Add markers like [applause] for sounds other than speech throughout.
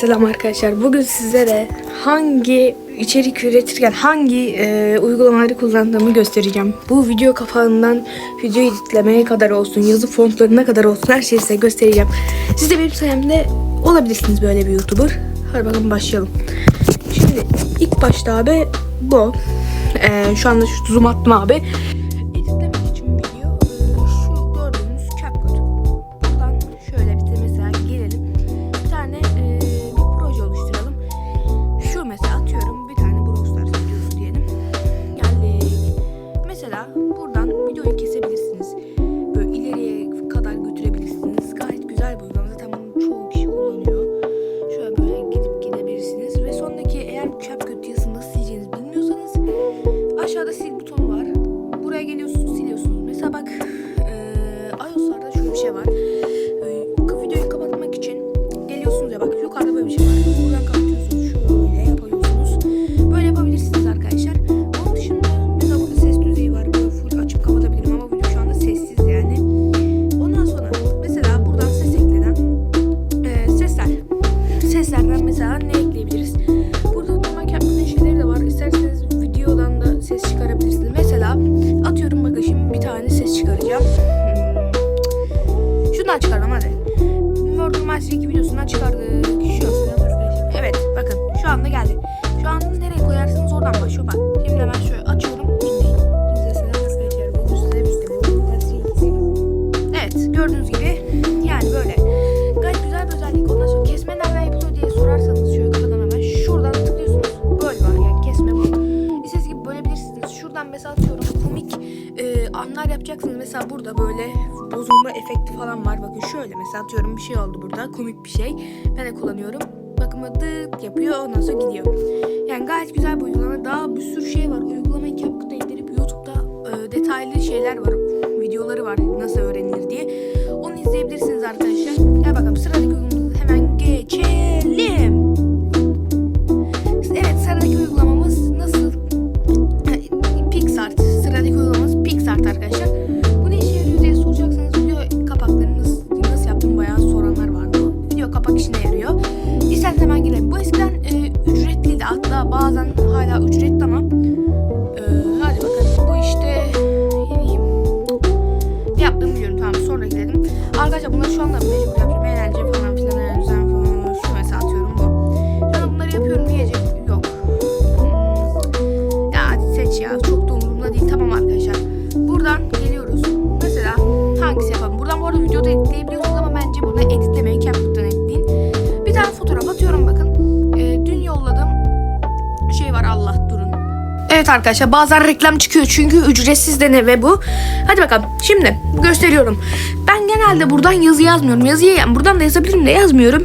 Selam arkadaşlar. Bugün sizlere hangi içerik üretirken hangi e, uygulamaları kullandığımı göstereceğim. Bu video kapağından video editlemeye kadar olsun, yazı fontlarına kadar olsun her şeyi size göstereceğim. Siz de benim sayemde olabilirsiniz böyle bir YouTuber. Hadi bakalım başlayalım. Şimdi ilk başta abi bu. E, şu anda şu zoom attım abi. Anlar yapacaksınız. Mesela burada böyle bozulma efekti falan var. Bakın şöyle mesela atıyorum bir şey oldu burada. Komik bir şey. Ben de kullanıyorum. Bakın dıt yapıyor ondan sonra gidiyor. Yani gayet güzel bir uygulama. Daha bir sürü şey var. Uygulamayı CapCut'a indirip YouTube'da e, detaylı şeyler var. Videoları var nasıl öğrenilir diye. Onu izleyebilirsiniz arkadaşlar. Gel bakalım sıradaki uygulamamıza hemen geçelim. PixArt arkadaşlar. Bu ne işe yarıyor diye soracaksanız video kapaklarını nasıl, yaptım bayağı soranlar vardı. Video kapak işine yarıyor. İsterseniz hemen girelim. Bu eskiden e, ücretliydi. Hatta bazen hala ücretli ama e, hadi bakalım. Bu işte. Ne yaptığımı biliyorum tamam sonra gidelim. Arkadaşlar bunları şu anda Evet arkadaşlar bazen reklam çıkıyor çünkü ücretsiz de ne ve bu. Hadi bakalım şimdi gösteriyorum. Ben genelde buradan yazı yazmıyorum. Yazıyı yani buradan da yazabilirim de yazmıyorum.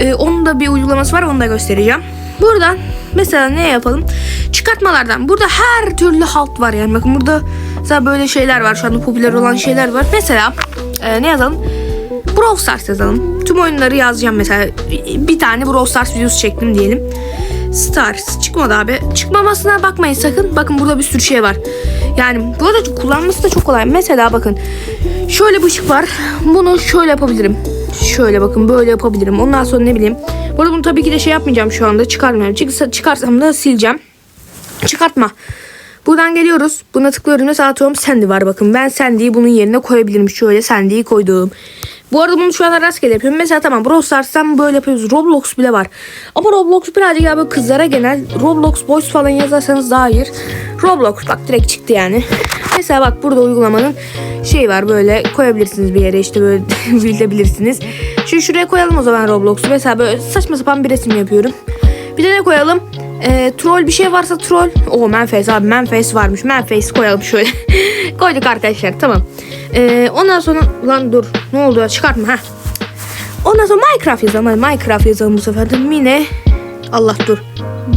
Ee, onun da bir uygulaması var onu da göstereceğim. Buradan mesela ne yapalım? Çıkartmalardan. Burada her türlü halt var yani. Bakın burada mesela böyle şeyler var. Şu anda popüler olan şeyler var. Mesela e, ne yazalım? Brawl Stars yazalım. Tüm oyunları yazacağım mesela. Bir tane Brawl Stars videosu çektim diyelim. Stars çıkmadı abi. Çıkmamasına bakmayın sakın. Bakın burada bir sürü şey var. Yani bu arada kullanması da çok kolay. Mesela bakın. Şöyle bir ışık var. Bunu şöyle yapabilirim. Şöyle bakın böyle yapabilirim. Ondan sonra ne bileyim. Bu arada bunu tabii ki de şey yapmayacağım şu anda. Çıkarmayacağım. Çıksa, çıkarsam da sileceğim. Çıkartma. Buradan geliyoruz. Buna tıklıyorum. Mesela atıyorum Sandy var bakın. Ben Sandy'yi bunun yerine koyabilirim. Şöyle Sandy'yi koydum. Bu arada bunu şu anda rastgele yapıyorum. Mesela tamam Brawl Stars'tan böyle yapıyoruz. Roblox bile var. Ama Roblox birazcık ya böyle kızlara genel. Roblox Boys falan yazarsanız daha iyi. Roblox bak direkt çıktı yani. Mesela bak burada uygulamanın şey var böyle koyabilirsiniz bir yere işte böyle [laughs] bildebilirsiniz. Şimdi şuraya koyalım o zaman Roblox'u. Mesela böyle saçma sapan bir resim yapıyorum. Bir de ne koyalım? Ee, troll bir şey varsa troll. O Manface abi Manface varmış. Manface koyalım şöyle. [laughs] Koyduk arkadaşlar tamam. Ee, ondan sonra lan dur ne oldu ya çıkartma ha. Ondan sonra Minecraft yazalım. Hadi Minecraft yazalım bu sefer de. Mine Allah dur.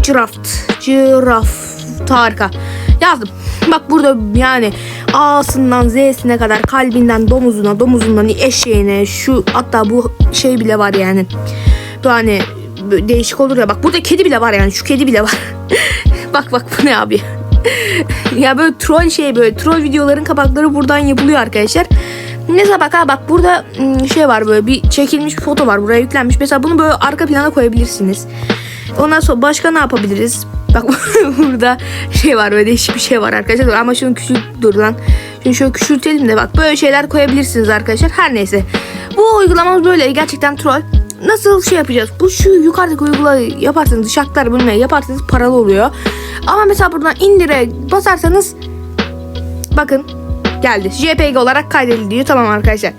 Giraft. Giraf. Harika. Yazdım. Bak burada yani A'sından Z'sine kadar kalbinden domuzuna domuzundan eşeğine şu hatta bu şey bile var yani. Böyle değişik olur ya. Bak burada kedi bile var yani. Şu kedi bile var. [laughs] bak bak bu ne abi. [laughs] ya böyle troll şey böyle troll videoların kapakları buradan yapılıyor arkadaşlar. Mesela bak ha bak burada ım, şey var böyle bir çekilmiş bir foto var buraya yüklenmiş. Mesela bunu böyle arka plana koyabilirsiniz. Ondan sonra başka ne yapabiliriz? Bak [laughs] burada şey var böyle değişik bir şey var arkadaşlar. Ama şunu küçült dur lan. Şunu şöyle küçültelim de bak böyle şeyler koyabilirsiniz arkadaşlar. Her neyse. Bu uygulamamız böyle gerçekten troll. Nasıl şey yapacağız? Bu şu yukarıdaki uygulamayı yaparsanız şartlar bunu yaparsanız paralı oluyor. Ama mesela buradan indire basarsanız bakın geldi. JPG olarak kaydediliyor. Tamam arkadaşlar.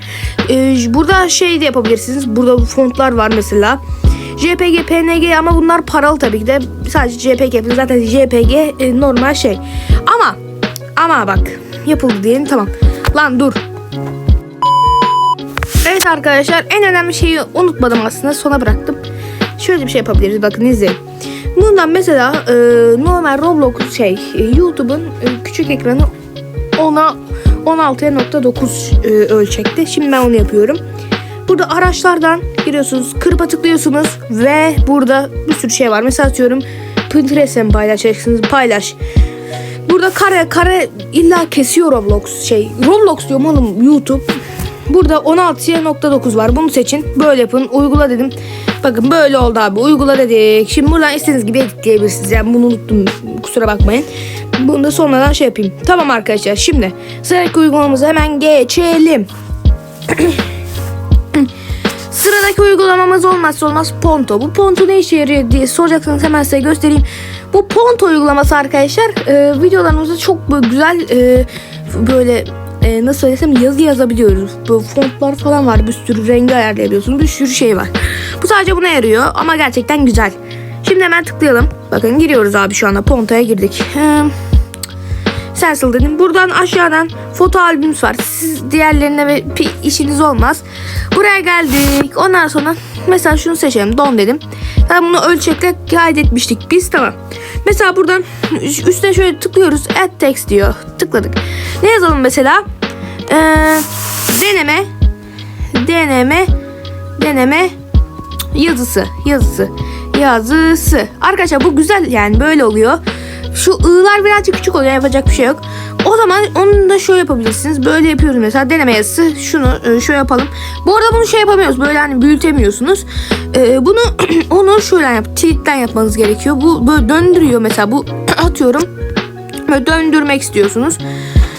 Ee, burada şey de yapabilirsiniz. Burada fontlar var mesela. JPG, PNG ama bunlar paralı tabii ki de. Sadece JPG yapın. Zaten JPG e, normal şey. Ama ama bak yapıldı diyelim tamam. Lan dur. Evet arkadaşlar en önemli şeyi unutmadım aslında sona bıraktım. Şöyle bir şey yapabiliriz bakın izleyin. Bundan mesela e, normal Roblox şey e, YouTube'un e, küçük ekranı ona 16.9 e, ölçekte. Şimdi ben onu yapıyorum. Burada araçlardan giriyorsunuz, kırpa tıklıyorsunuz ve burada bir sürü şey var. Mesela atıyorum Pinterest'e paylaşacaksınız? Paylaş. Burada kare kare illa kesiyor Roblox şey. Roblox diyorum oğlum YouTube. Burada 16.9 var. Bunu seçin. Böyle yapın. Uygula dedim. Bakın böyle oldu abi. Uygula dedik. Şimdi buradan istediğiniz gibi editleyebilirsiniz. Yani bunu unuttum. Kusura bakmayın. Bunu da sonradan şey yapayım. Tamam arkadaşlar. Şimdi sıradaki uygulamamıza hemen geçelim. [clears throat] Sıradaki uygulamamız olmazsa olmaz Ponto. Bu Ponto ne işe yarıyor diye soracaksanız hemen size göstereyim. Bu Ponto uygulaması arkadaşlar e, videolarımızda çok böyle güzel e, böyle e, nasıl söylesem yazı yazabiliyoruz. Böyle fontlar falan var bir sürü rengi ayarlayabiliyorsunuz bir sürü şey var. Bu sadece buna yarıyor ama gerçekten güzel. Şimdi hemen tıklayalım. Bakın giriyoruz abi şu anda Ponto'ya girdik. Eee Stencil dedim. Buradan aşağıdan foto albümümüz var. Siz diğerlerine ve işiniz olmaz. Buraya geldik. Ondan sonra mesela şunu seçelim. Don dedim. Ben bunu ölçekle kaydetmiştik biz. Tamam. Mesela buradan üst- üstüne şöyle tıklıyoruz. Add text diyor. Tıkladık. Ne yazalım mesela? Ee, deneme. Deneme. Deneme. Yazısı yazısı yazısı. Arkadaşlar bu güzel yani böyle oluyor. Şu ı'lar birazcık küçük oluyor yapacak bir şey yok. O zaman onu da şöyle yapabilirsiniz. Böyle yapıyoruz mesela. Deneme yazısı şunu e, şöyle yapalım. Bu arada bunu şey yapamıyoruz böyle hani büyütemiyorsunuz. E, bunu [clears throat] onu şöyle yap tiltten yapmanız gerekiyor. Bu böyle döndürüyor mesela. Bu [clears throat] atıyorum. Böyle döndürmek istiyorsunuz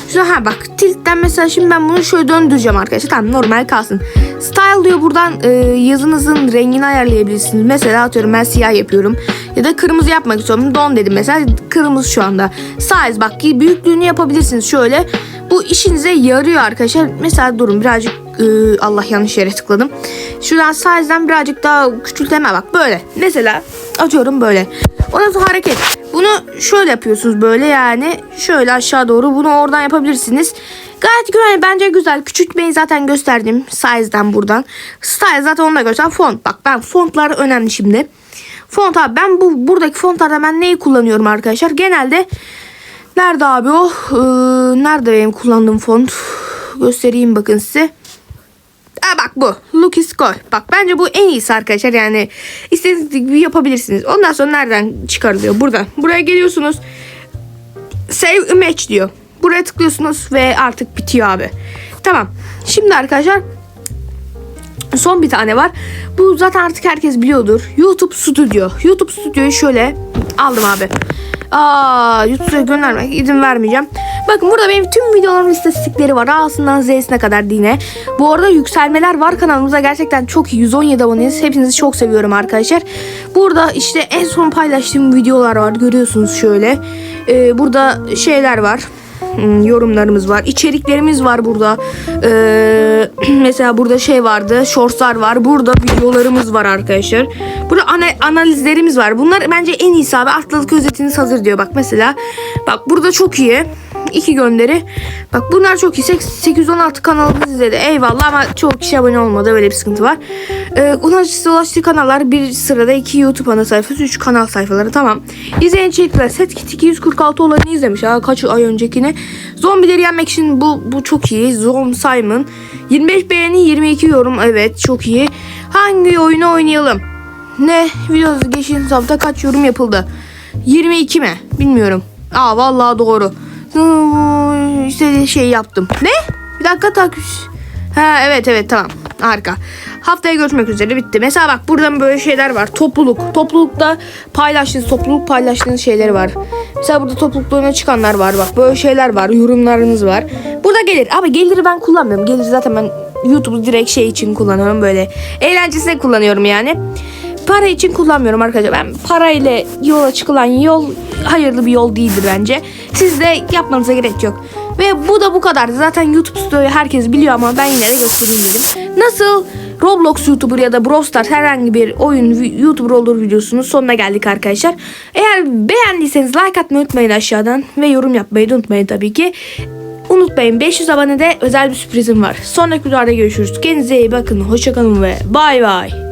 Şuna ha bak tiltten mesela şimdi ben bunu şöyle döndüreceğim arkadaşlar. Tamam normal kalsın. Style diyor buradan e, yazınızın rengini ayarlayabilirsiniz. Mesela atıyorum ben siyah yapıyorum. Ya da kırmızı yapmak istiyorum. Don dedim mesela kırmızı şu anda. Size bak büyüklüğünü yapabilirsiniz şöyle. Bu işinize yarıyor arkadaşlar. Mesela durun birazcık e, Allah yanlış yere tıkladım. Şuradan size'den birazcık daha küçülteme bak böyle. Mesela atıyorum böyle. Ondan sonra hareket. Bunu şöyle yapıyorsunuz böyle yani şöyle aşağı doğru bunu oradan yapabilirsiniz. Gayet güzel bence güzel. Küçültmeyi zaten gösterdim size'den buradan. Style zaten onu da göster. Font bak ben fontlar önemli şimdi. Font abi ben bu buradaki fontlarda ben neyi kullanıyorum arkadaşlar? Genelde nerede abi o? Ee, nerede benim kullandığım font? Göstereyim bakın size. Aa bak bu. Look is Go. Bak bence bu en iyisi arkadaşlar. Yani istediğiniz gibi yapabilirsiniz. Ondan sonra nereden çıkarılıyor? Buradan. Buraya geliyorsunuz. Save image diyor. Buraya tıklıyorsunuz ve artık bitiyor abi. Tamam. Şimdi arkadaşlar son bir tane var. Bu zaten artık herkes biliyordur. YouTube Studio. YouTube Studio'yu şöyle aldım abi. Aa, YouTube'a göndermek izin vermeyeceğim. Bakın burada benim tüm videolarımın istatistikleri var. A'sından Z'sine kadar yine. Bu arada yükselmeler var kanalımıza. Gerçekten çok iyi. 117 aboneyiz. Hepinizi çok seviyorum arkadaşlar. Burada işte en son paylaştığım videolar var. Görüyorsunuz şöyle. Ee, burada şeyler var. Hmm, yorumlarımız var. İçeriklerimiz var burada. Ee, [clears throat] mesela burada şey vardı. Shortslar var. Burada videolarımız var arkadaşlar. Burada ana- analizlerimiz var. Bunlar bence en iyisi abi. Haftalık özetiniz hazır diyor. Bak mesela. Bak burada çok iyi. İki gönderi. Bak bunlar çok iyi. Sek- 816 kanalımız izledi. Eyvallah ama çok kişi abone olmadı. Öyle bir sıkıntı var. Ee, ulaştığı ulaştığı kanallar bir sırada iki YouTube ana sayfası, üç kanal sayfaları. Tamam. İzleyen içerikler. Set Kit 246 olanı izlemiş. Ha, kaç ay öncekini. Zombileri yenmek için bu bu çok iyi. Zom Simon. 25 beğeni 22 yorum. Evet çok iyi. Hangi oyunu oynayalım? Ne? Videosu geçtiğimiz hafta kaç yorum yapıldı? 22 mi? Bilmiyorum. Aa vallahi doğru. İstediği şey yaptım. Ne? Bir dakika tak. Ha evet evet tamam. Harika. Haftaya görüşmek üzere bitti. Mesela bak buradan böyle şeyler var. Topluluk. Toplulukta paylaştığınız, topluluk paylaştığınız şeyleri var. Mesela burada toplulukta öne çıkanlar var. Bak böyle şeyler var. Yorumlarınız var. Burada gelir. Abi geliri ben kullanmıyorum. Gelir zaten ben YouTube'u direkt şey için kullanıyorum. Böyle eğlencesine kullanıyorum yani. Para için kullanmıyorum arkadaşlar. Ben parayla yola çıkılan yol hayırlı bir yol değildir bence. Siz de yapmanıza gerek yok. Ve bu da bu kadardı. Zaten YouTube Studio'yu herkes biliyor ama ben yine de göstereyim dedim. Nasıl Roblox YouTuber ya da Brawl Stars herhangi bir oyun YouTuber olur videosunun sonuna geldik arkadaşlar. Eğer beğendiyseniz like atmayı unutmayın aşağıdan ve yorum yapmayı da unutmayın tabii ki. Unutmayın 500 abonede özel bir sürprizim var. Sonraki videoda görüşürüz. Kendinize iyi bakın. Hoşçakalın ve bay bay.